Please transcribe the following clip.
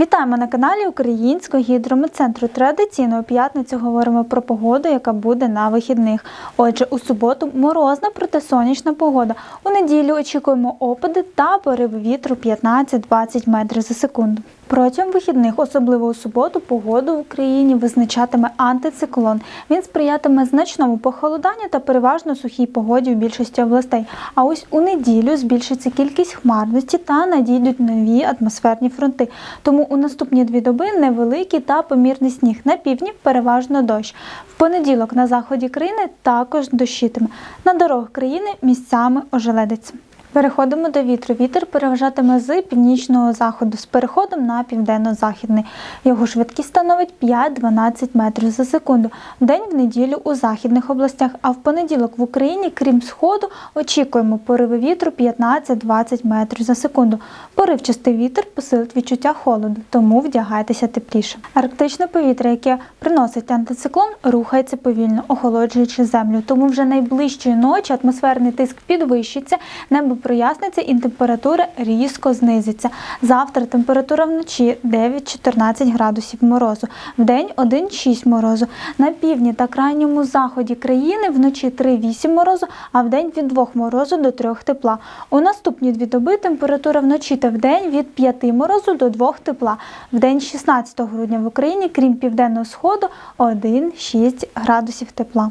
Вітаємо на каналі Українського гідрометцентру. Традиційно у п'ятницю говоримо про погоду, яка буде на вихідних. Отже, у суботу морозна проте сонячна погода. У неділю очікуємо опади та пориви вітру 15-20 метрів за секунду. Протягом вихідних, особливо у суботу, погоду в Україні визначатиме антициклон. Він сприятиме значному похолоданню та переважно сухій погоді у більшості областей. А ось у неділю збільшиться кількість хмарності та надійдуть нові атмосферні фронти. Тому у наступні дві доби невеликий та помірний сніг. На півдні переважно дощ. В понеділок на заході країни також дощитиме. На дорогах країни місцями ожеледиться. Переходимо до вітру. Вітер переважатиме з північного заходу з переходом на південно-західний. Його швидкість становить 5-12 метрів за секунду. Вдень в неділю у західних областях, а в понеділок в Україні, крім сходу, очікуємо пориви вітру 15-20 метрів за секунду. Поривчастий вітер посилить відчуття холоду, тому вдягайтеся тепліше. Арктичне повітря, яке приносить антициклон, рухається повільно, охолоджуючи землю. Тому вже найближчої ночі атмосферний тиск підвищиться, небо проясниться і температура різко знизиться. Завтра температура вночі 9-14 градусів морозу, вдень 1-6 морозу. На півдні та крайньому заході країни вночі 3-8 морозу, а вдень від 2 морозу до 3 тепла. У наступні дві доби температура вночі та вдень від 5 морозу до 2 тепла. Вдень 16 грудня в Україні, крім південного сходу, 1-6 градусів тепла.